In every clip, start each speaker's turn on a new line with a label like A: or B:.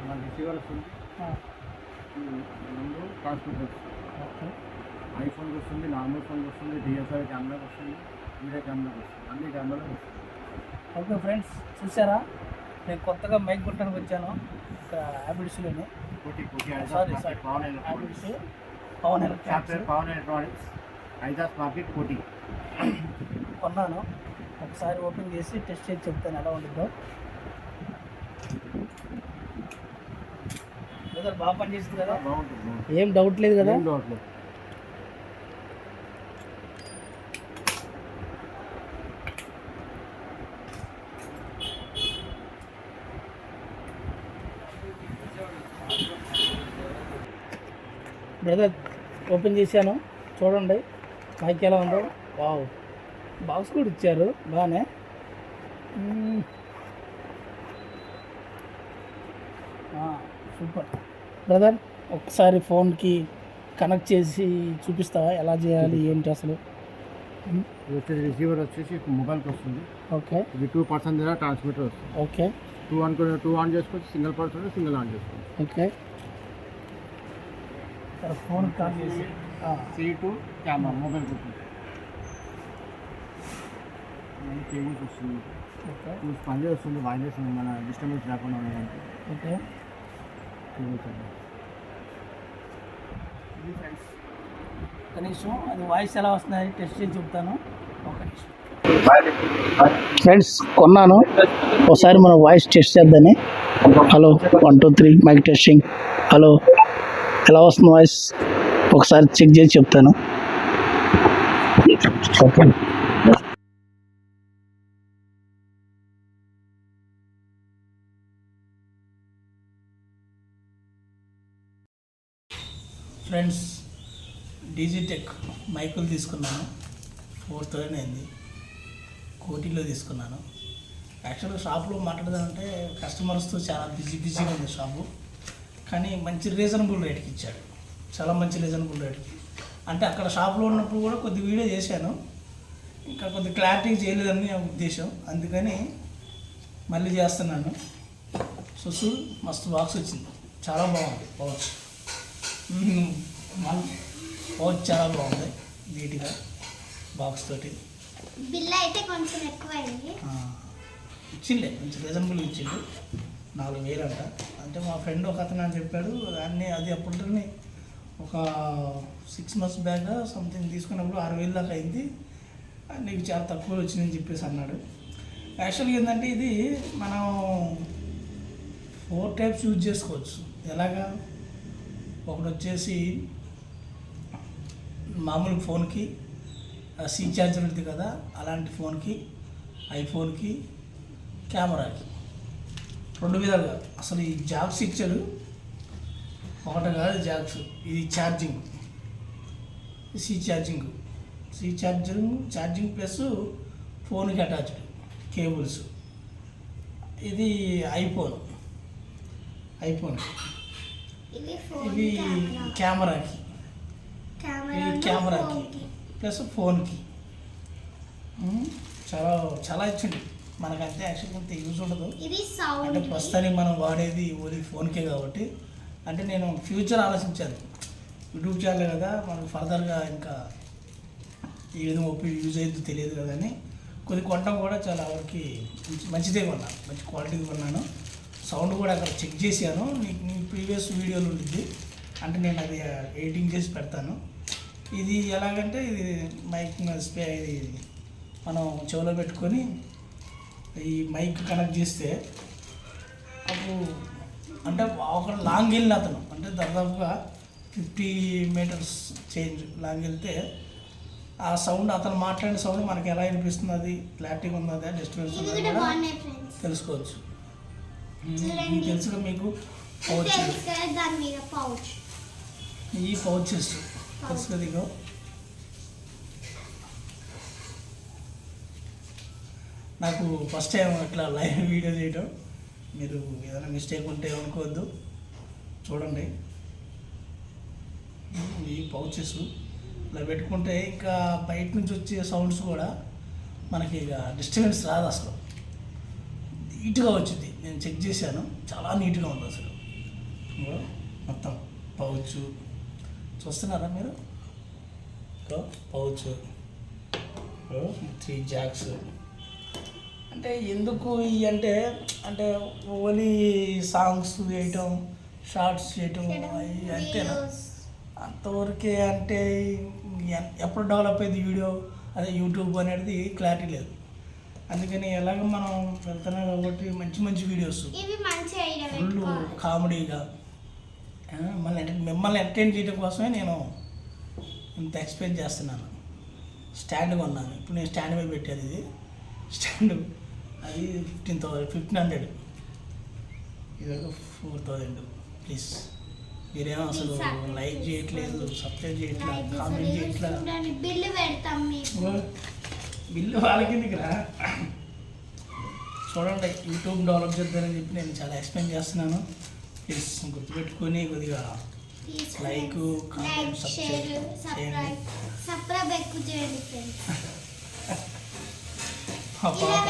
A: మన రిసీవర్ వస్తుంది ఇది ముందు ట్రాన్స్మిటర్ వస్తుంది ఐఫోన్కి వస్తుంది నార్మల్ ఫోన్కి వస్తుంది డిఎస్ఆర్ కెమెరాకి వస్తుంది వీడియో కెమెరాకి వస్తుంది అన్ని కెమెరాలకు వస్తుంది
B: ఓకే ఫ్రెండ్స్ చూసారా? నేను కొత్తగా మైక్ కొట్టడానికి వచ్చాను ఇక్కడ హ్యాబిట్స్లోని sorry
A: Pavan electronics.
B: Habits Pavan electronics.
A: Pavan electronics ఐజాస్ market Koti.
B: కొన్నాను. ఒకసారి ఓపెన్ చేసి టెస్ట్ చేసి చెప్తాను ఎలా ఉంటుందో. బ్రదర్ బాగా పనిచేస్తుంది కదా?
A: బాగుంటుంది.
B: ఏం డౌట్ లేదు కదా?
A: డౌట్ లేదు.
B: బ్రదర్ ఓపెన్ చేశాను. చూడండి. మైక్ ఎలా ఉందో? వావ్ బాక్స్ కూడా ఇచ్చారు. బాగానే సూపర్. బ్రదర్ ఒకసారి ఫోన్కి కనెక్ట్ చేసి చూపిస్తావా? ఎలా చేయాలి? ఏంటి అసలు?
A: వచ్చేసి రిసీవర్ వచ్చేసి మొబైల్కి వస్తుంది.
B: ఓకే.
A: ఇది టూ పర్సెంట్ దగ్గర ట్రాన్స్మిటర్ వస్తుంది.
B: ఓకే.
A: టూ అనుకుని టూ ఆన్ చేసుకోవచ్చు. సింగిల్ పర్సన్ సింగిల్ ఆన్ చేసుకోవచ్చు.
B: ఓకే. ఫోన్ కాల్ చేసి.
A: సి టూ కెమెరా మొబైల్ వస్తుంది. కేబుల్స్ వస్తుంది స్పంజెస్ వస్తుంది మన డిస్టర్బెన్స్ లేకుండా ఉండడానికి.
B: ఓకే.
A: కేబుల్స్ అండి
B: ఇది ఫ్రెండ్స్ కనీసం అది వాయిస్ ఎలా వస్తుందని టెస్ట్ చేసి చెప్తాను. ఒక నిమిషం. ఫ్రెండ్స్ కొన్నాను. ఒకసారి మనం voice test చేద్దాని hello one two three mic testing hello ఎలా వస్తుంది వాయిస్? ఒకసారి చెక్ చేసి చెప్తాను. ఓకే ఫ్రెండ్స్ డిజిటెక్ మైకులు తీసుకున్నాను. ఫోర్ థౌజండ్ అయింది. కోటిలో తీసుకున్నాను. యాక్చువల్గా షాప్లో మాట్లాడదామంటే కస్టమర్స్తో చాలా బిజీ బిజీగా ఉంది షాపు. కానీ మంచి రీజనబుల్ రేట్కి ఇచ్చాడు. చాలా మంచి రీజనబుల్ రేట్కి. అంటే అక్కడ షాప్లో ఉన్నప్పుడు కూడా కొద్ది వీడియో చేశాను. ఇంకా కొద్ది క్లారిటీ చేయలేదని నా ఉద్దేశం. అందుకని మళ్ళీ చేస్తున్నాను. సో మస్తు బాక్స్ వచ్చింది. చాలా బాగుంది బాగుంది పౌచ్ చాలా బాగుంది నీట్గా బాక్స్ తోటి.
C: బిల్ అయితే కొంచెం ఎక్కువైంది.
B: ఆ, ఇచ్చిండే మంచి రీజనబుల్ ఇచ్చిండు. నాలుగు వేలు అంట అంటే మా ఫ్రెండ్ ఒక అతను అని చెప్పాడు అన్నీ అది అప్పుడు ఒక సిక్స్ మంత్స్ బ్యాక్ సంథింగ్ తీసుకున్నప్పుడు ఆరు వేలు దాకా అయింది. నీకు చాలా తక్కువ వచ్చిందని చెప్పేసి అన్నాడు. యాక్చువల్గా ఏంటంటే ఇది మనం ఫోర్ టైప్స్ యూజ్ చేసుకోవచ్చు. ఎలాగా? ఒకటి వచ్చేసి మామూలు ఫోన్కి సీ ఛార్జర్ ఉంటుంది కదా అలాంటి ఫోన్కి ఐఫోన్కి కెమెరాకి. రెండు విధాలుగా అసలు ఈ జాక్స్ ఇచ్చాడు ఒకటి కాదు జాక్స్ ఇది charging. C charging. C charging charging plus ఫోన్కి అటాచ్డ్ కేబుల్స్. ఇది ఐఫోన్. ఐఫోన్.
C: ఇది
B: కెమెరాకి. ఇది కెమెరాకి. ప్లస్ ఫోన్కి. చాలా చాలా ఇచ్చింది మనకంతే యాక్చువల్గా అంత యూజ్ ఉండదు. అంటే ప్రస్తుతానికి మనం వాడేది ఓన్లీ ఫోన్కే కాబట్టి. అంటే నేను ఫ్యూచర్ ఆలోచించాను. యూట్యూబ్ ఛానల్ కదా మనకు ఫర్దర్గా ఇంకా ఈ విధంగా ఒప్పి యూజ్ అయ్యిందో తెలియదు కదా అని. కొద్ది కొనడం కూడా చాలా వరకు మంచి- మంచిదే కొన్నాను మంచి క్వాలిటీ కొన్నాను. సౌండ్ కూడా అక్కడ చెక్ చేశాను. నీకు నీ ప్రీవియస్ వీడియోలు ఉంటుంది అంటే నేను అది ఎడిటింగ్ చేసి పెడతాను. ఇది ఎలాగంటే ఇది మైక్ స్పే ఇది మనం చెవిలో పెట్టుకొని ఈ మైక్ కనెక్ట్ చేస్తే అప్పుడు అంటే ఒక లాంగ్ వెళ్ళిన అతను. అంటే దాదాపుగా ఫిఫ్టీ మీటర్స్ చేంజ్ లాంగ్ వెళ్తే ఆ సౌండ్ అతను మాట్లాడిన సౌండ్ మనకి ఎలా వినిపిస్తుంది అది క్లారిటీగా ఉన్నదా డిస్టర్బెన్స్ ఉన్నది తెలుసుకోవచ్చు. ఇది తెలుసుగా మీకు? పౌచ్
C: పౌచ్
B: ఈ పౌచెస్ కదా ఇగో నాకు ఫస్ట్ టైం ఇట్లా లైవ్ వీడియో చేయడం మీరు ఏదైనా మిస్టేక్ ఉంటే అనుకోవద్దు. చూడండి. ఈ పౌచెస్ ఇలా పెట్టుకుంటే ఇంకా బయట నుంచి వచ్చే సౌండ్స్ కూడా మనకి ఇక డిస్టర్బెన్స్ రాదు అసలు. నీట్గా వచ్చింది. నేను చెక్ చేశాను. చాలా నీట్గా ఉంది అసలు. మొత్తం పౌచ్. చూస్తున్నారా మీరు? పౌచ్. త్రీ జాక్స్ అంటే ఎందుకు ఈ అంటే అంటే ఓన్లీ సాంగ్స్ చేయటం షార్ట్స్ చేయటం అవి అంతేనా. అంతవరకే అంటే ఎప్పుడు డెవలప్ అయింది వీడియో? అదే యూట్యూబ్ అనేది క్లారిటీ లేదు. అందుకని ఎలాగ మనం వెళ్తున్నాం కాబట్టి మంచి మంచి వీడియోస్ ఫుల్ కామెడీగా మళ్ళీ మిమ్మల్ని ఎంటర్టైన్ చేయడం కోసమే నేను ఇంత ఎక్స్ప్లెయిన్ చేస్తున్నాను. స్టాండ్ కొన్నాను. ఇప్పుడు నేను స్టాండ్ మీద పెట్టాను ఇది. స్టాండ్ అది ఫిఫ్టీన్ థౌసండ్ ఫిఫ్టీన్ హండ్రెడ్ ఇది ఒక ఫోర్ థౌజండ్ ప్లీజ్ మీరేమో అసలు లైక్ చేయట్లేదు సబ్స్క్రైబ్ చేయట్లేదు కామెంట్ చేయట్లేదు.
C: బిల్లు పెడతాం మీకు
B: బిల్లు వాళ్ళకి ఎందుకురా చూడండి యూట్యూబ్ డెవలప్ చేద్దామని చెప్పి నేను చాలా ఎక్స్ప్లెయిన్ చేస్తున్నాను. ప్లీజ్ గుర్తుపెట్టుకొని కొద్దిగా.
C: సబ్స్క్రైబ్ చేయండి.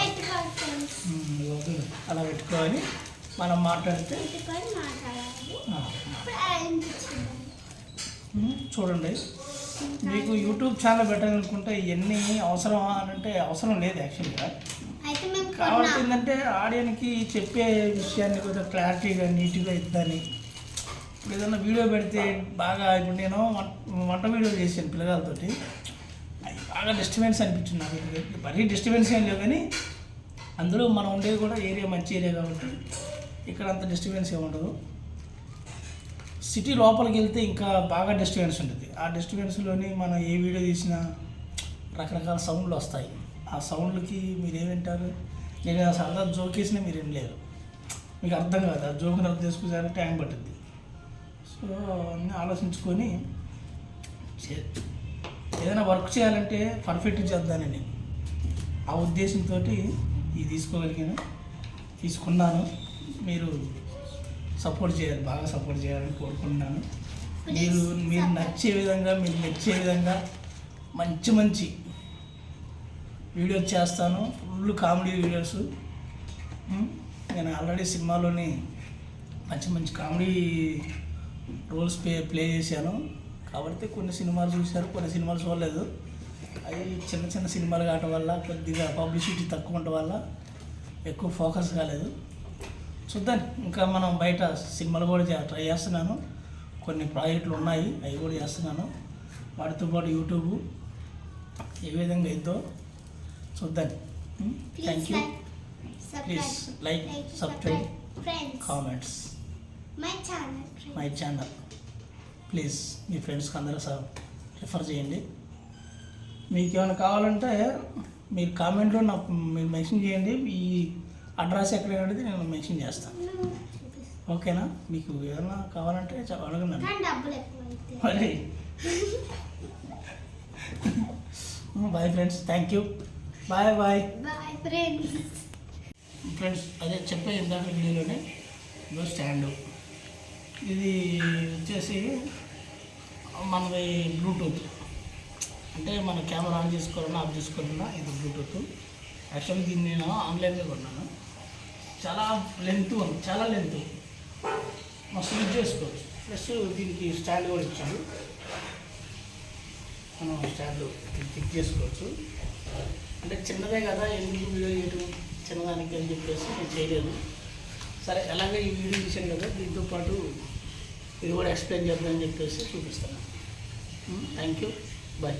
C: పెట్టుకోవాలి
B: ఇదిగో అలా పెట్టుకొని మనం మాట్లాడితే చూడండి. మీకు యూట్యూబ్ ఛానల్ పెట్టాలనుకుంటే ఇవన్నీ అవసరమా అని అంటే అవసరం లేదు యాక్చువల్గా కాబట్టి ఏంటంటే ఆడియన్కి చెప్పే విషయాన్ని కొంచెం క్లారిటీగా నీట్గా ఇద్దని ఇప్పుడు ఏదైనా వీడియో పెడితే బాగా ఇప్పుడు నేను వంట వీడియో చేశాను పిల్లగాలతోటి అవి బాగా డిస్టర్బెన్స్ అనిపించింది నాకు. మరీ డిస్టర్బెన్స్ ఏం లేవు కానీ అందులో మనం ఉండేది కూడా ఏరియా మంచి ఏరియా కాబట్టి ఇక్కడ అంత డిస్టర్బెన్స్ ఏమి ఉండదు. సిటీ లోపలికి వెళ్తే ఇంకా బాగా డిస్టర్బెన్స్ ఉంటుంది. ఆ డిస్టర్బెన్స్లోని మనం ఏ వీడియో తీసినా రకరకాల సౌండ్లు వస్తాయి. ఆ సౌండ్లకి మీరు ఏమింటారు నేను ఆ సరదా జోక్ వేసినా మీరు ఏం లేరు. మీకు అర్థం కాదు. ఆ జోక్ని అర్థం చేసుకునే టైం పట్టుద్ది. సో అన్నీ ఆలోచించుకొని చే- ఏదైనా వర్క్ చేయాలంటే పర్ఫెక్ట్ చేద్దానని ఆ ఉద్దేశంతో ఇది తీసుకోగలిగాను. తీసుకున్నాను. మీరు సపోర్ట్ చేయాలి బాగా సపోర్ట్ చేయాలని కోరుకుంటున్నాను. మీరు మీరు నచ్చే విధంగా మీరు మెచ్చే విధంగా మంచి మంచి వీడియోస్ చేస్తాను. Full comedy videos. నేను ఆల్రెడీ సినిమాలోని మంచి మంచి కామెడీ రోల్స్ ప్లే ప్లే చేశాను. కాబట్టి కొన్ని సినిమాలు చూశారు కొన్ని సినిమాలు చూడలేదు. అవి చిన్న చిన్న సినిమాలు కావటం వల్ల కొద్దిగా పబ్లిసిటీ తక్కువ ఉండటం వల్ల ఎక్కువ ఫోకస్ కాలేదు. చూద్దాం. ఇంకా మనం బయట సినిమాలు కూడా చే- ట్రై చేస్తున్నాను. కొన్ని ప్రాజెక్టులు ఉన్నాయి అవి కూడా చేస్తున్నాను. వాటితో పాటు యూట్యూబ్ ఏ విధంగా అయిద్దో చూద్దాం. Thank
C: please
B: you
C: like
B: like, subscribe,
C: friends
B: comments
C: my channel
B: please మీ ఫ్రెండ్స్కి అందరూ స రిఫర్ చేయండి. మీకు ఏమైనా కావాలంటే మీరు కామెంట్లో నాకు మీరు మెన్షన్ చేయండి. ఈ అడ్రస్ ఎక్కడ అనేది నేను మెన్షన్ చేస్తాను ఓకేనా? మీకు ఏమైనా కావాలంటే అడగండి. మరి bye friends thank you. Bye bye.
C: Bye friends.
B: Friends అదే చెప్పే ఇందాక వీడియోలోనే. ఇదో స్టాండు. ఇది వచ్చేసి మనది బ్లూటూత్. అంటే మన కెమెరా ఆన్ చేసుకోవాలన్నా ఆఫ్ చేసుకోవాలన్నా ఇది బ్లూటూత్. యాక్చువల్లీ దీన్ని నేను ఆన్లైన్లో కొన్నాను. చాలా లెంత్ ఉంది చాలా లెంత్ మస్తు యూజ్ చేసుకోవచ్చు. ప్లస్ దీనికి స్టాండ్ కూడా ఇచ్చాడు. మనం స్టాండ్ ఫిక్ చేసుకోవచ్చు. అంటే చిన్నదే కదా ఎందుకు వీడియో చేయటం చిన్నదానికి అని చెప్పేసి నేను చేయలేదు. సరే ఎలాగ ఈ వీడియో తీసాను కదా దీంతో పాటు ఇది కూడా ఎక్స్ప్లెయిన్ చేద్దామని చెప్పేసి చూపిస్తాను. Thank you bye